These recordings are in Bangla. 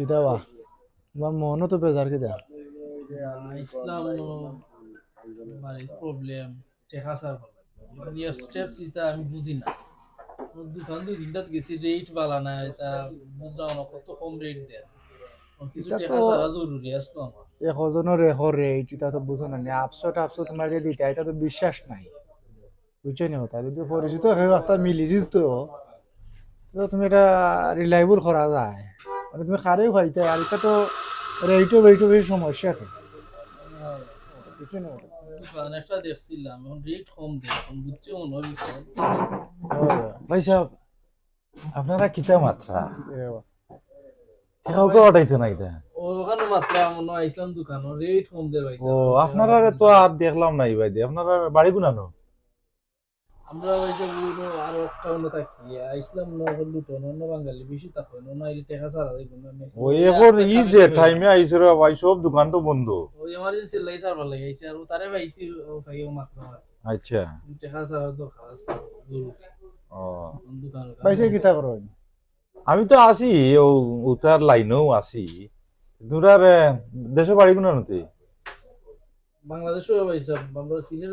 কিতা বা? বা মনও তো বেজার কিতা। ইসলাম মানে প্রবলেম টেকা সার স্টেপস এটা আমি বুঝি না। দোকান দুই তিনটাত গেছি রেট বালা না এটা বুঝলাম না কত কম রেট দেয় কিছু এটা টেকা তো- সারা জরুরি আসলো আমার এশজনের এশ রেট এটা তো বুঝো না নি আপসত আপসত তোমাকে দিতে এটা তো বিশ্বাস নাই। বুঝছ নি যদি পরিচিত হয়ে মিলি যেত তো তুমি এটা রিলায়েবল করা যায়। মানে তুমি খারেও খাইতে আর এটা তো রেটও বেটও বেশি সমস্যা তো বুঝছ নি একটা দেখছিলাম এখন রেট কম বুঝছ মনে হয় ভাই সাহেব আপনারা কিতা মাত্রা? কাউকে অটাইতে না এটা ওখানে মাত্র মনে হয় ইসলাম দোকান রেট কম ভাই ও আপনারা তো আর দেখলাম নাই ভাই আপনারা বাড়ি গুনানো আমরা ওই যে পুরো আরও একটা অন্য থাকি ইসলাম নগর লুটন অন্য বাঙালি বেশি থাকো অন্য আইলে টেকা সারা দেখুন ও এখন ই যে টাইমে আইছে রে ভাই সব দোকান তো বন্ধ। ওই এমার্জেন্সি লাই সার ভালো লাগাইছে আর তারে পাইছি ও ভাই ও মাত্র আচ্ছা। টেকা সারা আছে ও। কিতা করো আমি তো আছি ও উতার লাইনেও আছি দুরার দেশে বাড়ি গুনানোতে বাংলাদেশও পাইছে সিনিয়র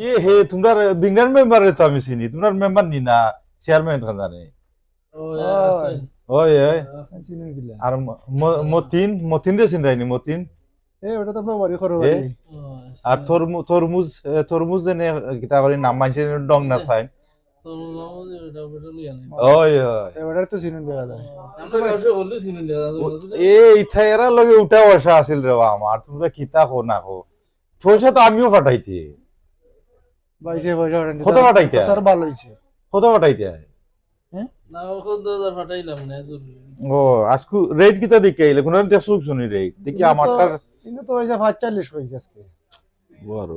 ইয়ে হে তোমরা বিজ্ঞান মেম্বারে তো আমি চিনি। তোমরা মেম্বার নি না চেয়ারম্যান খান জানে ওই ওই আর মতিন মতিন রে চিন্তাইনি মতিন? এ ওটা তো বাড়ি এ? আর তরমুজ তরমুজ কিতা করে নাম মানছে ডং না চাই। এ ইথাইরা লগে উঠা বসা আছিল রে আমার। তোমরা কিতা কো না কো পয়সা তো আমিও পাঠাইতে পাইছে পয়সা কত পাঠাইতে? তার ভালো হইছে। কত পাঠাইতে না ওখান তো আর না ও আজকু রেট কিতা দেখে আইলে? কোন দেখছুক শুনি রে। দেখি আমারটার কিন্তু তো হইছে পাঁচ চাল্লিশ আজকে। বড়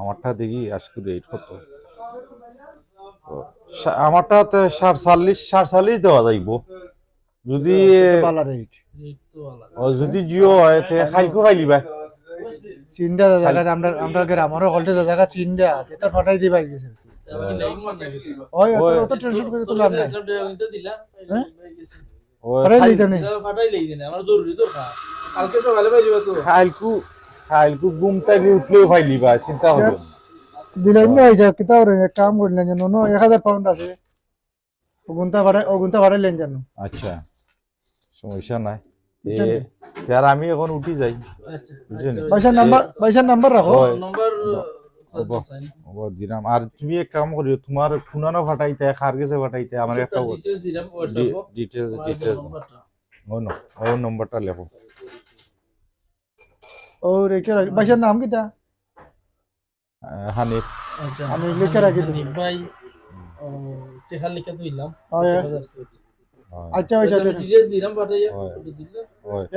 আমারটা দেখি আজকু রেট কত? আমারটা চাল্লিশ ষাট চাল্লিশ দেওয়া যাইব। যদি ভালো রেট রেট তো ভালো ও, যদি জিও হয় তে খাইকো খাইলিবা চিন্তা জায়গা আমরা আমরা গ্রামেরও হলটে জায়গা চিন্তা এটা ফাটাই দি পাই গেছে। ওই ওই, অত টেনশন করে তো লাভ নাই। হ্যাঁ? ফাটাই খাই- লইতে ফাটাই লাগি না আমার জরুরি দরকার কালকে সকালে তো। উঠলেও চিন্তা হলো দিলাই না হইছে কিতা এক কাম করলেন জানো ন এক হাজার পাউন্ড আছে। ওগুনটা ভাড়া ওগুনটা ভাড়াইলেন জানো আচ্ছা। সমস্যা নাই? তার আমি এখন উঠি যাই। আচ্ছা? আচ্ছা, পয়সা নাম্বার পয়সা নাম্বার রাখো। হয়। নম্বর দিলাম। আর তুমি এক কাম করিও তোমার খুনানো ফাটাইতে খার গেছে ফাটাইতে আমার একটা দিলাম হোয়াটসঅ্যাপ ডিটেলস ডিটেলস নম্বরটা ও ন ও নম্বরটা লেখো। ও রেখে রাখি? পয়সার নাম আহ, হানিফ। আচ্ছা আমি লিখে রাখি দিবো। ভাই ও লিখে দিলাম। আচ্ছা ডিটেইলস দিলাম পাঠাইয়া ফটো দিলে।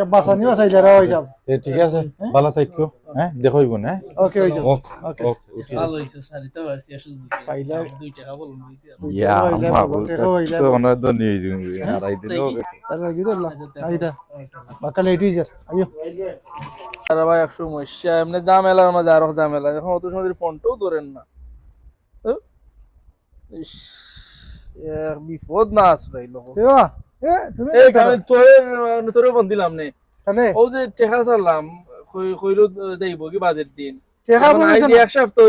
বাসানি বাসাইলে রা যাব। এ ঠিক আছে। ভালো থাকো হ্যাঁ দেখইব না ওকে হয়ে যাব। ওকে ওকে ওকে ভালো হইছে সারিতা বাসি আসু জুকি পাইলা- দুই টাকা বলুন হইছে ইয়া হইলে বলতে বলতে তো অনেক তো নিয়ে যাবি। হারাই দিলো। তাহলে কি দিলা আইদা বাকালে এটি আইও। আরে ভাই একশো মশা এমনি ঝামেলার মাঝে আরও ঝামেলা এখন অত সময় ফোনটাও ধরেন না। ইস, বিপদ না এই তোর তোরে ফোন দিলাম নে। ও যে টেকা চালাম কইল যাইব কি বাজের দিন? এখন এক সপ্তাহ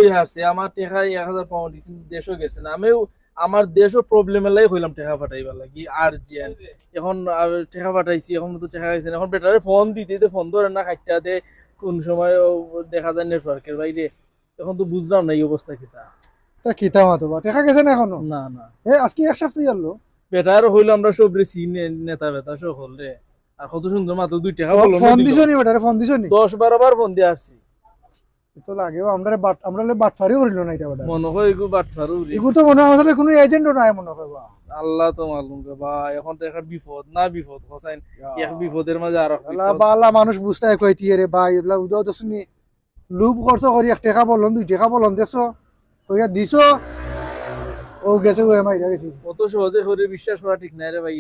আমার টেকা এক হাজার পাউন্ড দেশও গেছে না। আমিও আমার দেশও প্রবলেম এলাই হইলাম টেকা পাঠাইবা লাগি আর্জেন্ট এখন আর টেকা পাঠাইছি এখন তো টেকা গেছে এখন বেটারে ফোন দিতে ফোন ধরে না খাইটা দে। কোন সময় দেখা যায় নেটওয়ার্কের বাইরে। এখন তো বুঝলাম না এই অবস্থা কিটা তা কিতা মাতো বা? টেকা গেছে না এখনও? না না। এ আজকে এক সপ্তাহ গেল বেটার হইল আমরা সব রেসি নেতা বেতা সব হল রে। আর কত সুন্দর মাত্র দুই টাকা বলল ফোন দিছো নি বেটারে ফোন দিছো নি দশ বারো বার ফোন দিয়ে আসছি। তো লাগেও আমরা বাট আমরা বাটফারি করিল না এটা বেটা। মনে হয় তো মনে হয় আসলে কোনো এজেন্টও নাই মনে হয় বা। আল্লাহ তো মালুম রে বা এখন তো একটা বিপদ না বিপদ হোসাইন এক বিপদের মাঝে আর আল্লাহ। বা আল্লাহ মানুষ বুঝতে কইতি রে ভাই এগুলা উদাও তো শুনি। লুপ খরচ করি এক টাকা বলন দুই টাকা বলন দেখছ? ওইয়া দিছো? ও গেছে ও মাইরা গেছি। অত সহজে করে বিশ্বাস করা ঠিক নাই রে ভাই।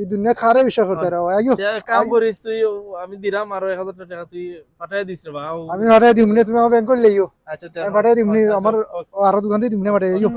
এই দুনিয়া খারে বিশ্বাস করতে রে আইও কাম করিস তুই আমি দিলাম আর 1000 টাকা তুই পাঠাই দিস রে আমি পাঠায় দিমনে তুমি আমার ব্যাংক করে লইও আচ্ছা আমি পাঠাই দিমনি আমার আর আরও দোকান থেকে দিমনে পাঠাই আইও।